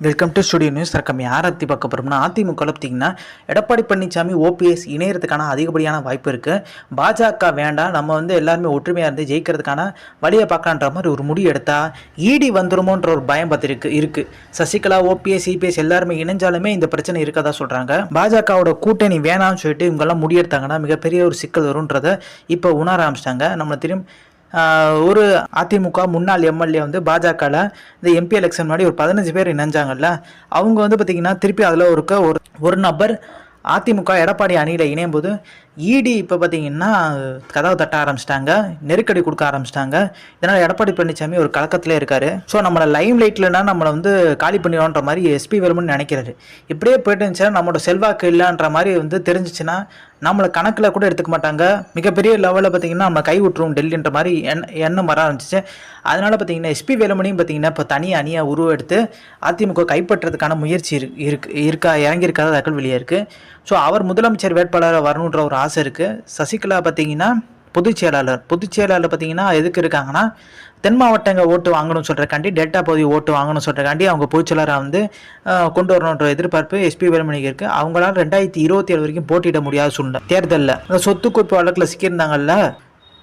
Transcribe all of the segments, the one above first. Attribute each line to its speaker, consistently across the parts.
Speaker 1: Welcome to studio news தற்கம் யாரை பற்றி பார்க்க போகிறோம்னா அதிமுக பார்த்தீங்கன்னா எடப்பாடி பழனிசாமி ஓபிஎஸ் இணையறதுக்கான அதிகப்படியான வாய்ப்பு இருக்குது பாஜக வேண்டாம் நம்ம வந்து எல்லாருமே ஒற்றுமையாக இருந்து ஜெயிக்கிறதுக்கான வழியை பார்க்கலான்ற மாதிரி ஒரு முடிவு எடுத்தா ஈடி வந்துருமோன்ற ஒரு பயம் பார்த்துருக்கு இருக்குது சசிகலா ஓபிஎஸ் சிபிஎஸ் எல்லாருமே இணைஞ்சாலுமே இந்த பிரச்சனை இருக்கதா சொல்கிறாங்க பாஜகவோட கூட்டணி வேணாம்னு சொல்லிட்டு இவங்கெல்லாம் முடிவெடுத்தாங்கன்னா மிகப்பெரிய ஒரு சிக்கல் வரும்ன்றதை இப்போ உணர ஆரம்பிச்சிட்டாங்க. நம்மளை திரும்ப ஒரு அதிமுக முன்னாள் எம்எல்ஏ வந்து பாஜகவில் இந்த எம்பி எலெக்ஷன் முன்னாடி ஒரு பதினஞ்சு பேர் இணைஞ்சாங்கல்ல. அவங்க வந்து பார்த்திங்கன்னா திருப்பி அதில் இருக்க ஒரு ஒரு நபர் அதிமுக எடப்பாடி அணியில் இணையும் போது இடி இப்போ பார்த்தீங்கன்னா கதவை தட்ட ஆரம்பிச்சிட்டாங்க நெருக்கடி கொடுக்க ஆரம்பிச்சிட்டாங்க. இதனால் எடப்பாடி பழனிசாமி ஒரு கலக்கத்திலே இருக்கார். ஸோ நம்மளை லைம் லைட்லனா நம்மளை வந்து காலி பண்ணிடுவோன்ற மாதிரி எஸ்பி வேலுமன் நினைக்கிறாரு. இப்படியே போயிட்டு இருந்துச்சுன்னா நம்மளோட செல்வாக்கு இல்லைன்ற மாதிரி வந்து தெரிஞ்சிச்சுன்னா நம்மளை கணக்கில் கூட எடுத்துக்க மாட்டாங்க. மிகப்பெரிய லெவலில் பார்த்தீங்கன்னா நம்ம கை விட்டுருவோம் டெல்லின்ற மாதிரி எண் எண்ணம் வர ஆரம்பிச்சிச்சு. அதனால் பார்த்தீங்கன்னா எஸ்பி வேலுமணியும் பார்த்தீங்கன்னா இப்போ தனி அணியாக உருவெடுத்து அதிமுக கைப்பற்றுறதுக்கான முயற்சி இருக்கு இருக்கா இறங்கியிருக்காத தகவல் வெளியே இருக்குது ஸோ அவர் முதலமைச்சர் வேட்பாளராக வரணுன்ற ஒரு ஆசை இருக்குது சசிகலா பார்த்தீங்கன்னா பொதுச் செயலாளர். பொதுச் செயலாளர் பார்த்தீங்கன்னா எதுக்கு இருக்காங்கன்னா தென் மாவட்டங்க ஓட்டு வாங்கணும்னு சொல்கிறக்காண்டி டெல்டா பகுதி ஓட்டு வாங்கணும்னு சொல்கிறக்காண்டி அவங்க பொதுச்செயலாளராக வந்து கொண்டு வரணுன்ற எதிர்பார்ப்பு எஸ்பி வேலுமணிக்கு இருக்குது அவங்களால ரெண்டாயிரத்தி இருபத்தி ஏழு வரைக்கும் போட்டியிட முடியாத சூழ்நிலை. தேர்தலில். அந்த சொத்து குவிப்பு வழக்கில் சிக்கியிருந்தாங்கல்ல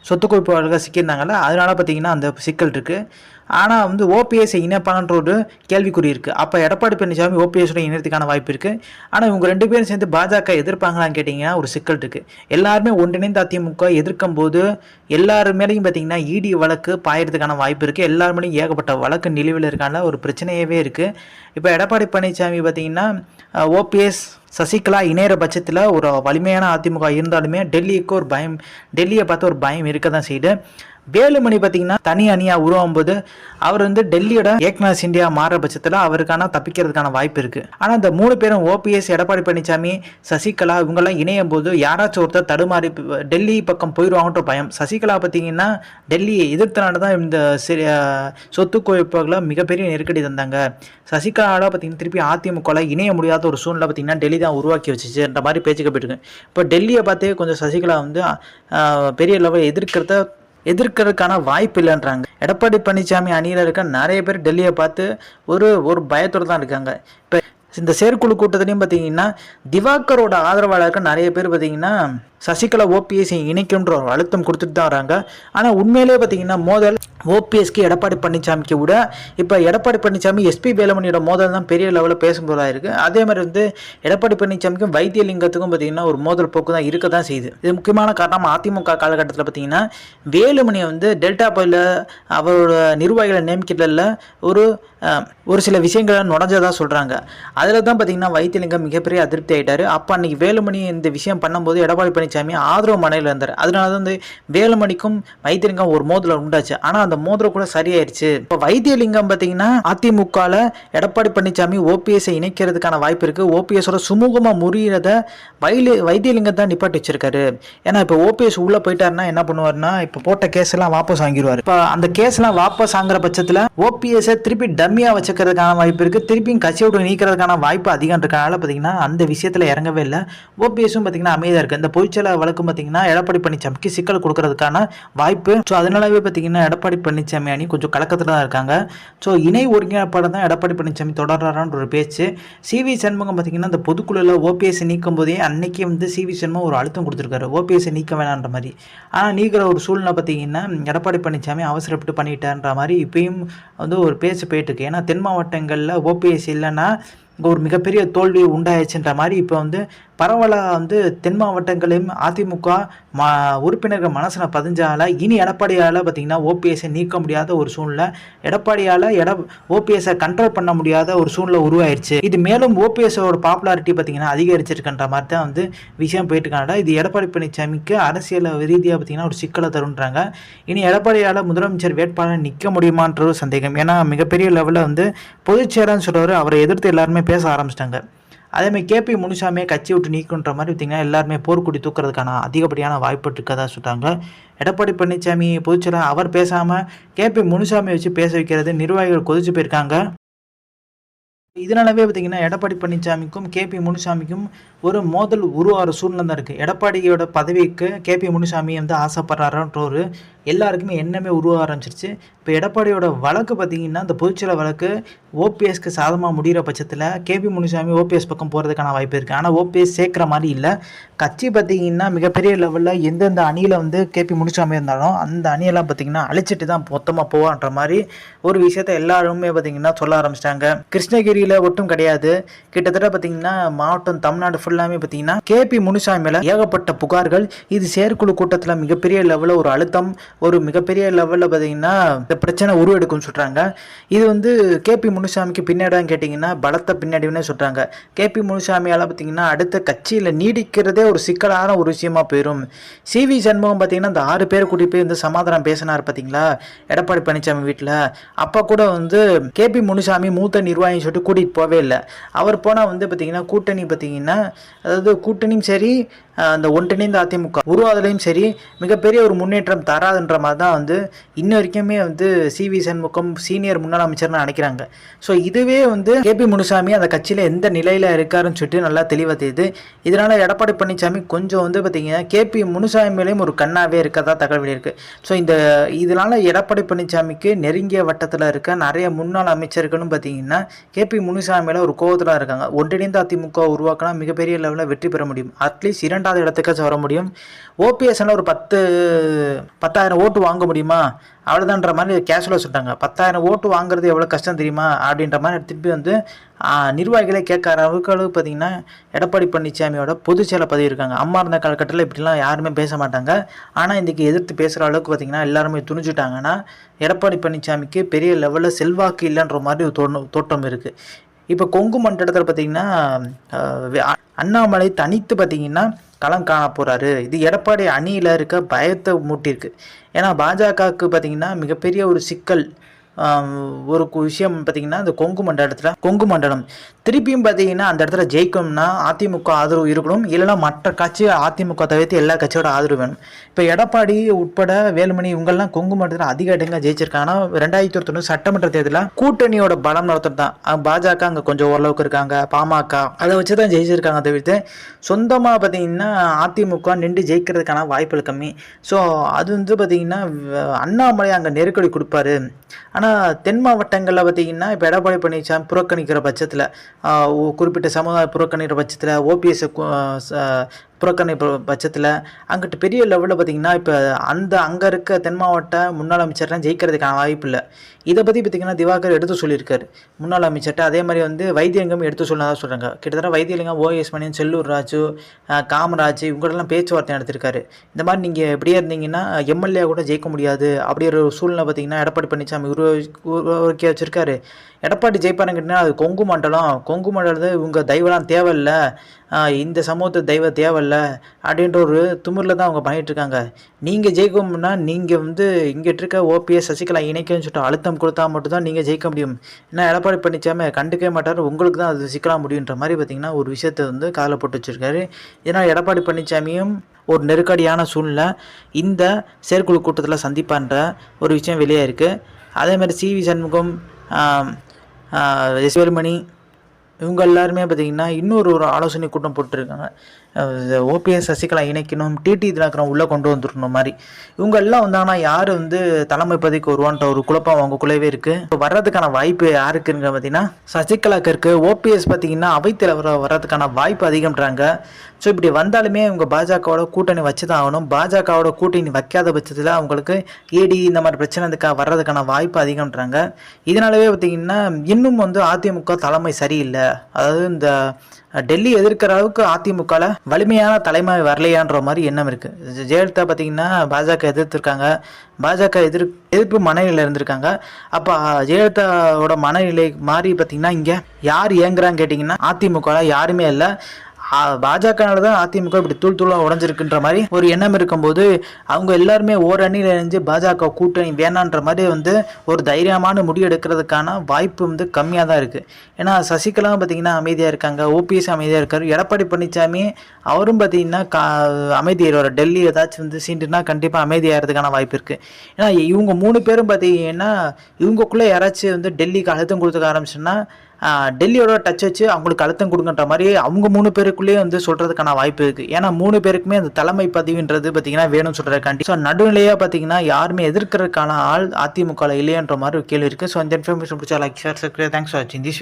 Speaker 1: சொத்து குவிப்பு வழக்கில் சிக்கியிருந்தாங்கல்ல அதனால பார்த்தீங்கன்னா அந்த சிக்கல் இருக்குது ஆனால் வந்து ஓபிஎஸ்ஸை இணைப்பான்ற ஒரு கேள்விக்குறி இருக்குது அப்போ எடப்பாடி பழனிசாமி ஓபிஎஸோட இணையத்துக்கான வாய்ப்பு இருக்குது ஆனால் இவங்க ரெண்டு பேரும் சேர்ந்து பாஜக எதிர்ப்பாங்களான்னு கேட்டிங்கன்னா ஒரு சிக்கல் இருக்குது எல்லாருமே ஒன்றிணைந்த அதிமுக எதிர்க்கும் போது எல்லாரு மேலேயும் பார்த்தீங்கன்னா இடி வழக்கு பாயறதுக்கான வாய்ப்பு இருக்குது எல்லார் மேலேயும் ஏகப்பட்ட வழக்கு நிலுவையில் இருக்கான ஒரு பிரச்சனையவே இருக்குது இப்போ எடப்பாடி பழனிசாமி பார்த்தீங்கன்னா ஓபிஎஸ் சசிகலா இணையிற பட்சத்தில் ஒரு வலிமையான அதிமுக இருந்தாலுமே டெல்லிக்கு ஒரு பயம் டெல்லியை பார்த்து ஒரு பயம் இருக்க தான் செய்யுது. வேலுமணி பார்த்தீங்கன்னா தனி அணியாக உருவாகும் போது அவர் வந்து டெல்லியோட ஏக்நாத் சிண்டியா மாறுற பட்சத்தில் அவருக்கான தப்பிக்கிறதுக்கான வாய்ப்பு இருக்குது ஆனால் இந்த மூணு பேரும் ஓபிஎஸ் எடப்பாடி பழனிசாமி சசிகலா இவங்கெல்லாம் இணையும் போது யாராச்சும் ஒருத்தர் தடுமாறி டெல்லி பக்கம் போயிடுவாங்கன்ற பயம். சசிகலா பார்த்தீங்கன்னா டெல்லியை எதிர்த்தனால தான் இந்த சி- சொத்து குவிப்புகளை மிகப்பெரிய நெருக்கடி தந்தாங்க. சசிகலாவில் பார்த்தீங்கன்னா திருப்பி அதிமுகவில் இணைய முடியாத ஒரு சூழ்நிலை பார்த்தீங்கன்னா டெல்லி தான் உருவாக்கி வச்சுச்சுன்ற மாதிரி பேச்சுக்கு போயிட்டுருக்கு இப்போ டெல்லியை பார்த்தே கொஞ்சம் சசிகலா வந்து பெரிய லெவல் எதிர்க்கிறத எதிர்க்கிறதுக்கான வாய்ப்பு இல்லைன்றாங்க. எடப்பாடி பழனிசாமி அணியில் இருக்க நிறைய பேர் டெல்லியை பார்த்து ஒரு ஒரு பயத்தோடு தான் இருக்காங்க. இப்போ இந்த செயற்குழு கூட்டத்திலையும் பார்த்தீங்கன்னா திவாகரோட ஆதரவாளர்கள் நிறைய பேர் பார்த்தீங்கன்னா சசிகலா ஓபிஎஸ்சி இணைக்குன்ற ஒரு அழுத்தம் கொடுத்துட்டு தான் வராங்க. ஆனால் உண்மையிலேயே பார்த்தீங்கன்னா மோதல் ஓபிஎஸ்க்கு எடப்பாடி பழனிசாமிக்கு விட இப்போ எடப்பாடி பழனிசாமி எஸ்பி வேலுமணியோட மோதல் தான் பெரிய லெவலில் பேசும்போதாக இருக்குது அதே மாதிரி வந்து எடப்பாடி பழனிசாமிக்கும் வைத்தியலிங்கத்துக்கும் பார்த்தீங்கன்னா ஒரு மோதல் போக்கு தான் இருக்க தான் செய்யுது இது முக்கியமான காரணம் அதிமுக காலகட்டத்தில் பார்த்தீங்கன்னா வேலுமணியை வந்து டெல்டா பகுதியில் அவரோட நிர்வாகிகளை நியமிக்கிறதில் ஒரு ஒரு சில விஷயங்களை நுழைஞ்சதாக சொல்கிறாங்க அதில் தான் பார்த்தீங்கன்னா வைத்தியலிங்கம் மிகப்பெரிய அதிருப்தி ஆகிட்டார் அப்போ அன்னைக்கு வேலுமணி இந்த விஷயம் பண்ணும்போது எடப்பாடி பழனிசாமி ஆதரவு மனையில் இருந்தார். அதனால தான் வந்து வேலுமணிக்கும் வைத்தியலிங்கம் ஒரு மோதல் உண்டாச்சு. ஆனால் அந்த மோதிரம் கூட சரியாயிருச்சு. இப்போ வைத்தியலிங்கம் பார்த்தீங்கன்னா அதிமுகவில் எடப்பாடி பழனிசாமி ஓபிஎஸ்ஸை இணைக்கிறதுக்கான வாய்ப்பு இருக்குது ஓபிஎஸோட சுமூகமாக முறியறத வைலி வைத்தியலிங்கம் தான் நிப்பாட்டி வச்சிருக்காரு. ஏன்னா இப்போ ஓபிஎஸ் உள்ளே போயிட்டாருன்னா என்ன பண்ணுவாருன்னா இப்போ போட்ட கேஸ் எல்லாம் வாபஸ் வாங்கிடுவார் இப்போ அந்த கேஸ்லாம் வாபஸ் வாங்குற பட்சத்தில் ஓபிஎஸ்ஸை திருப்பி டம்மியாக வச்சுக்கிறதுக்கான வாய்ப்பு இருக்குது திருப்பியும் கட்சி விட்டு நீக்கிறதுக்கான வாய்ப்பு அதிகம் இருக்கனால பார்த்தீங்கன்னா அந்த விஷயத்தில் இறங்கவே இல்லை. ஓபிஎஸும் பார்த்தீங்கன்னா அமைதியாக இருக்குது இந்த பொய்ச்சல வழக்கு பார்த்தீங்கன்னா எடப்பாடி பழனிசாமிக்கு சிக்கல் கொடுக்கறதுக்கான வாய்ப்பு. ஸோ அதனாலவே பார்த்தீங்கன்னா எடப்பாடி பழனிசாமி அணி கொஞ்சம் கலக்கத்தில் தான் இருக்காங்க. ஸோ இணை ஒருங்கிணைப்பாளர் தான் எடப்பாடி பழனிசாமி தொடர்றாரான்ற ஒரு பேச்சு. சிவி சண்முகம் பார்த்தீங்கன்னா அந்த பொதுக்குழுவில் ஓபிஎஸ் நீக்கும் போதே அன்னைக்கே வந்து சிவி சண்முகம் ஒரு அழுத்தம் கொடுத்துருக்காரு. ஓபிஎஸ் நீக்க வேணான்ற மாதிரி. ஆனால் நீக்கிற ஒரு சூழ்நிலை பார்த்தீங்கன்னா எடப்பாடி பழனிசாமி அவசரப்பட்டு பண்ணிட்டான்ற மாதிரி இப்பயும் வந்து ஒரு பேச்சு போயிட்டு இருக்கு. ஏன்னா தென் மாவட்டங்களில் ஓபிஎஸ் இல்லைன்னா ஒரு மிகப்பெரிய தோல்வி உண்டாயிடுச்சுன்ற மாதிரி இப்போ வந்து பரவலாக வந்து தென் மாவட்டங்களையும் அதிமுக மா உறுப்பினர்கள் மனசில் பதிஞ்சால இனி எடப்பாடியால் பார்த்தீங்கன்னா ஓபிஎஸ்ஸை நீக்க முடியாத ஒரு சூழ்நிலை. எடப்பாடியால் எட ஓபிஎஸ்ஸை கண்ட்ரோல் பண்ண முடியாத ஒரு சூழ்நிலை உருவாயிருச்சு. இது மேலும் ஓபிஎஸோட பாப்புலாரிட்டி பார்த்திங்கன்னா அதிகரிச்சிருக்கின்ற மாதிரி தான் வந்து விஷயம் போயிட்டு இருக்காங்க இது எடப்பாடி பழனிசாமிக்கு அரசியல் ரீதியாக பார்த்தீங்கன்னா ஒரு சிக்கலை தருன்றாங்க. இனி எடப்பாடியால் முதலமைச்சர் வேட்பாளர் நிற்க முடியுமான்ற ஒரு சந்தேகம். ஏன்னா மிகப்பெரிய லெவலில் வந்து பொதுச்சேரன்னு சொல்கிறவர் அவரை எதிர்த்து எல்லாருமே பேச ஆரம்பிச்சிட்டாங்க. அதேமாதிரி கேபி முனுசாமியை கட்சி விட்டு நீக்குன்ற மாதிரி பார்த்தீங்கன்னா எல்லாருமே போர்க்குடி தூக்குறதுக்கான அதிகப்படியான வாய்ப்பு இருக்கதா சொல்கிறாங்க எடப்பாடி பழனிசாமி பொதுச்செயலாளர் அவர் பேசாமல் கேபி முனுசாமியை வச்சு பேச வைக்கிறது நிர்வாகிகள் கொதிச்சு போயிருக்காங்க. இதனாலவே பார்த்தீங்கன்னா எடப்பாடி பழனிசாமிக்கும் கேபி முனுசாமிக்கும் ஒரு மோதல் உருவாகிற சூழ்நிலை தான் இருக்குது எடப்பாடியோட பதவிக்கு கேபி முனுசாமி வந்து ஆசைப்படுறாருன்ற ஒரு எல்லாருக்குமே எண்ணமே உருவ ஆரம்பிச்சிருச்சு. இப்போ எடப்பாடியோட வழக்கு பார்த்தீங்கன்னா இந்த பொதுச்செயலர் வழக்கு ஓபிஎஸ்க்கு சாதமாக முடிகிற பட்சத்தில் கேபி முனுசாமி ஓபிஎஸ் பக்கம் போகிறதுக்கான வாய்ப்பு இருக்குது ஆனால் ஓபிஎஸ் சேர்க்குற மாதிரி இல்லை. கட்சி பார்த்தீங்கன்னா மிகப்பெரிய லெவலில் எந்தெந்த அணியில் வந்து கேபி முனுசாமி இருந்தாலும் அந்த அணியெல்லாம் பார்த்தீங்கன்னா அழிச்சிட்டு தான் மொத்தமாக போவான்ற மாதிரி ஒரு விஷயத்த எல்லாருமே பார்த்தீங்கன்னா சொல்ல ஆரம்பிச்சிட்டாங்க. கிருஷ்ணகிரியில் ஒட்டும் கிடையாது. கிட்டத்தட்ட பார்த்தீங்கன்னா மாவட்டம் தமிழ்நாடு ஃபுல்லாமே பார்த்தீங்கன்னா கேபி முனுசாமி ஏகப்பட்ட புகார்கள். இது செயற்குழு கூட்டத்தில் மிகப்பெரிய லெவலில் ஒரு அழுத்தம். ஒரு மிகப்பெரிய லெவலில் பார்த்தீங்கன்னா இந்த பிரச்சனை உருவெடுக்கும்னு சொல்கிறாங்க இது வந்து கேபி முனுசாமிக்கு பின்னாடின்னு கேட்டிங்கன்னா பலத்த பின்னாடினே சொல்கிறாங்க கேபி முனுசாமியால் பார்த்தீங்கன்னா அடுத்த கட்சியில் நீடிக்கிறதே ஒரு சிக்கலான ஒரு விஷயமா போயிடும் சிவி சண்முகம் பார்த்தீங்கன்னா அந்த ஆறு பேர் கூட்டி போய் வந்து சமாதானம் பேசினார் பார்த்தீங்களா எடப்பாடி பழனிசாமி வீட்டில் அப்போ கூட வந்து கேபி முனுசாமி மூத்த நிர்வாகி சொல்லிட்டு கூட்டிகிட்டு போவே இல்லை. அவர் போனால் வந்து பார்த்தீங்கன்னா கூட்டணி பார்த்தீங்கன்னா அதாவது கூட்டணியும் சரி அந்த ஒன்றிணைந்த அதிமுக உருவாதலையும் சரி மிகப்பெரிய ஒரு முன்னேற்றம் பண்ணுற மாதிரி தான் வந்து இன்ன வரைக்குமே வந்து சிவி சண்முகம் சீனியர் முன்னாள் அமைச்சர்னு நினைக்கிறாங்க. ஸோ இதுவே வந்து கேபி முனுசாமி அந்த கட்சியில் எந்த நிலையில் இருக்காருன்னு சொல்லிட்டு நல்லா தெளிவாக தெரியுது. இதனால் எடப்பாடி பழனிசாமி கொஞ்சம் வந்து பார்த்தீங்கன்னா கேபி முனுசாமி மேலேயும் ஒரு கண்ணாவே இருக்கதா தகவல் வெளியிருக்கு. ஸோ இந்த இதனால் எடப்பாடி பழனிசாமிக்கு நெருங்கிய வட்டத்தில் இருக்க நிறைய முன்னாள் அமைச்சர்களும் பார்த்தீங்கன்னா கேபி பி முனுசாமியில் ஒரு கோவத்தில் இருக்காங்க. ஒன்றிணைந்த அதிமுக உருவாக்கினா மிகப்பெரிய லெவலில் வெற்றி பெற முடியும். அட்லீஸ்ட் இரண்டாவது இடத்துக்காச்சும் வர முடியும். ஓபிஎஸ்னால் ஒரு பத்து பத்தாயிரம் ஓட்டு வாங்க முடியுமா? அவ்வளோதான்ற மாதிரி கேஷுவலாக சொல்லிட்டாங்க. பத்தாயிரம் ஓட்டு வாங்குறது எவ்வளோ கஷ்டம் தெரியுமா? அப்படின்ற மாதிரி திருப்பி வந்து நிர்வாகிகளே கேட்குற அளவுக்கு அளவுக்கு பார்த்தீங்கன்னா எடப்பாடி பழனிசாமியோட பொதுச்செயலை பதவி இருக்காங்க. அம்மா இருந்த காலகட்டத்தில் இப்படிலாம் யாருமே பேச மாட்டாங்க. ஆனால் இன்றைக்கி எதிர்த்து பேசுகிற அளவுக்கு பார்த்திங்கன்னா எல்லாருமே துணிஞ்சுட்டாங்கன்னா எடப்பாடி பழனிசாமிக்கு பெரிய லெவலில் செல்வாக்கு இல்லைன்ற மாதிரி ஒரு தோற்றம் தோட்டம் இருக்குது இப்போ கொங்கு மண்டலத்தில் பார்த்தீங்கன்னா அண்ணாமலை தனித்து பார்த்தீங்கன்னா களம் காண போகிறாரு இது எடப்பாடி அணியில் இருக்க பயத்தை மூட்டியிருக்கு. ஏன்னா பாஜகவுக்கு பார்த்தீங்கன்னா மிகப்பெரிய ஒரு சிக்கல். ஒரு விஷயம் பார்த்தீங்கன்னா இந்த கொங்கு மண்டலத்தில் கொங்கு மண்டலம். திருப்பியும் பார்த்தீங்கன்னா அந்த இடத்துல ஜெயிக்கணும்னா அதிமுக ஆதரவு இருக்கணும். இல்லைன்னா மற்ற கட்சி அதிமுக தவிர்த்து எல்லா கட்சியோட ஆதரவு வேணும். இப்போ எடப்பாடி உட்பட வேலுமணி இவங்கெல்லாம் கொங்கு மண்டலத்தில் அதிக இடங்க ஜெயிச்சிருக்காங்க. ஆனால் ரெண்டாயிரத்தி ஒருத்தொன்று சட்டமன்ற தேர்தலில் கூட்டணியோட பலம் நடத்துறது தான் பாஜக அங்கே கொஞ்சம் ஓரளவுக்கு இருக்காங்க. பாமக அதை வச்சு தான் ஜெயிச்சிருக்காங்க தவிர்த்து சொந்தமாக பார்த்தீங்கன்னா அதிமுக நின்று ஜெயிக்கிறதுக்கான வாய்ப்புகள் கம்மி. ஸோ அது வந்து பார்த்தீங்கன்னா அண்ணாமலை அங்கே நெருக்கடி கொடுப்பாரு. ஆனால் தென் மாவட்டங்களில் பார்த்தீங்கன்னா இப்போ எடப்பாடி பழனிசாமி புறக்கணிக்கிற பட்சத்தில் குறிப்பிட்ட சமுதாய புறக்கணிக்கிற பட்சத்தில் ஓபிஎஸ் புறக்கணிப்பு பட்சத்தில் அங்கிட்டு பெரிய லெவலில் பார்த்தீங்கன்னா இப்போ அந்த அங்கே இருக்க தென் மாவட்ட முன்னாள் அமைச்சர்லாம் ஜெயிக்கிறதுக்கான வாய்ப்பு இல்லை. இதை பற்றி பார்த்திங்கன்னா திவாகர் எடுத்து சொல்லியிருக்காரு. முன்னாள் அமைச்சர்கிட்ட அதே மாதிரி வந்து வைத்தியலிங்கம் எடுத்து சொன்னதாக சொல்கிறாங்க கிட்டத்தட்ட வைத்தியலிங்கம் ஓஎஸ் மணியன் செல்லூர் ராஜு காமராஜ் இவங்களெல்லாம் பேச்சுவார்த்தை நடத்திருக்காரு இந்த மாதிரி நீங்கள் எப்படியே இருந்தீங்கன்னா எம்எல்ஏ கூட ஜெயிக்க முடியாது அப்படி ஒரு சூழ்நிலை பார்த்தீங்கன்னா எடப்பாடி பழனிசாமி உருவாக்கி உருவாக்கி வச்சுருக்காரு. எடப்பாடி ஜெயிப்பாருங்கன்னா அது கொங்கு மண்டலம். கொங்கு மண்டலத்தில் இவங்க தெய்வம்லாம் தேவையில்ல. இந்த சமூகத்து தெய்வ தேவையில்லை அப்படின்ற ஒரு துமிரில் தான் அவங்க பண்ணிகிட்ருக்காங்க இருக்காங்க. நீங்கள் ஜெயிக்கணும்னா நீங்கள் வந்து இங்கிட்டு இருக்க ஓபிஎஸ் சசிகலா இணைக்கன்னு சொல்லிட்டு அழுத்தம் கொடுத்தா மட்டும்தான் நீங்கள் ஜெயிக்க முடியும். ஏன்னா எடப்பாடி பழனிசாமி கண்டுக்கவே மாட்டார். உங்களுக்கு தான் அது சிக்கலாக முடியுன்ற மாதிரி பார்த்தீங்கன்னா ஒரு விஷயத்தை வந்து காதில் போட்டு வச்சிருக்காரு. இதனால் எடப்பாடி பழனிசாமியும் ஒரு நெருக்கடியான சூழ்நிலை. இந்த செயற்குழு கூட்டத்தில் சந்திப்பான்ற ஒரு விஷயம் வெளியே இருக்குது அதே மாதிரி சிவி சண்முகம் எஸ்வேல்மணி இவங்க எல்லாருமே பார்த்திங்கன்னா இன்னொரு ஒரு ஆலோசனை கூட்டம் போட்டிருக்காங்க. ஓபிஎஸ் சசிகலா இணைக்கணும் டிடி தினகரன் உள்ளே கொண்டு வந்துடணும் மாதிரி. இவங்க எல்லாம் வந்தாங்கன்னா யார் வந்து தலைமை பதவிக்கு வருவான்ற ஒரு குழப்பம் அவங்களுக்குள்ளவே இருக்குது இப்போ வர்றதுக்கான வாய்ப்பு யாருக்குங்க பார்த்தீங்கன்னா சசிகலாக்கு இருக்குது ஓபிஎஸ் பார்த்தீங்கன்னா அவைத்தலைவராக வர்றதுக்கான வாய்ப்பு அதிகம்ன்றாங்க. ஸோ இப்படி வந்தாலுமே இவங்க பாஜகவோட கூட்டணி வச்சு தான் ஆகணும். பாஜகவோட கூட்டணி வைக்காத பட்சத்தில் அவங்களுக்கு ஏடி இந்த மாதிரி பிரச்சனை வர்றதுக்கான வாய்ப்பு அதிகம்ன்றாங்க. இதனாலவே பார்த்தீங்கன்னா இன்னும் வந்து அதிமுக தலைமை சரியில்லை. அதாவது இந்த டெல்லி எதிர்க்கிற அளவுக்கு அதிமுகவில் வலிமையான தலைமை வரலையான்ற மாதிரி எண்ணம் இருக்குது ஜெயலலிதா பார்த்தீங்கன்னா பாஜக எதிர்த்திருக்காங்க. பாஜக எதிர் எதிர்ப்பு மனநிலையில் இருந்திருக்காங்க. அப்போ ஜெயலலிதாவோட மனநிலை மாறி பார்த்தீங்கன்னா இங்கே யார் இயங்குறான்னு கேட்டிங்கன்னா அதிமுகவில் யாருமே இல்லை. பாஜகனால தான் அதிமுக இப்படி தூள் தூளாக உடஞ்சிருக்குன்ற மாதிரி ஒரு எண்ணம் இருக்கும்போது அவங்க எல்லாருமே ஓரணியில் இணைஞ்சு பாஜக கூட்டணி வேணான்ற மாதிரி வந்து ஒரு தைரியமான முடிவு எடுக்கிறதுக்கான வாய்ப்பு வந்து கம்மியாக தான் இருக்குது ஏன்னா சசிகலா பார்த்தீங்கன்னா அமைதியாக இருக்காங்க ஓபிஎஸ் அமைதியாக இருக்கார் எடப்பாடி பழனிசாமி அவரும் பார்த்தீங்கன்னா கா அமைதியார் டெல்லி ஏதாச்சும் வந்து சீண்டுனா கண்டிப்பாக அமைதியாகிறதுக்கான வாய்ப்பு இருக்குது ஏன்னா இவங்க மூணு பேரும் பார்த்தீங்கன்னா இவங்கக்குள்ளே யாராச்சும் வந்து டெல்லிக்கு அழுத்தம் கொடுத்துக்க ஆரம்பிச்சுன்னா டெல்லியோட டச் வச்சு அவங்களுக்கு அழுத்தம் கொடுங்கன்ற மாதிரி அவங்க மூணு பேருக்குள்ளேயே வந்து சொல்கிறதுக்கான வாய்ப்பு இருக்குது ஏன்னா மூணு பேருக்குமே அந்த தலைமை பதிவுன்றது பார்த்தீங்கன்னா வேணும்னு சொல்கிறக்காண்டி ஸோ நடுநிலையாக பார்த்தீங்கன்னா யாருமே எதிர்க்கிறதுக்கான ஆள் அதிமுக இல்லையன்ற மாதிரி ஒரு கேள்வி இருக்குது ஸோ இந்த இன்ஃபர்மேஷன் பிடிச்சா like share subscribe thanks for வாட்சிங் திஸ்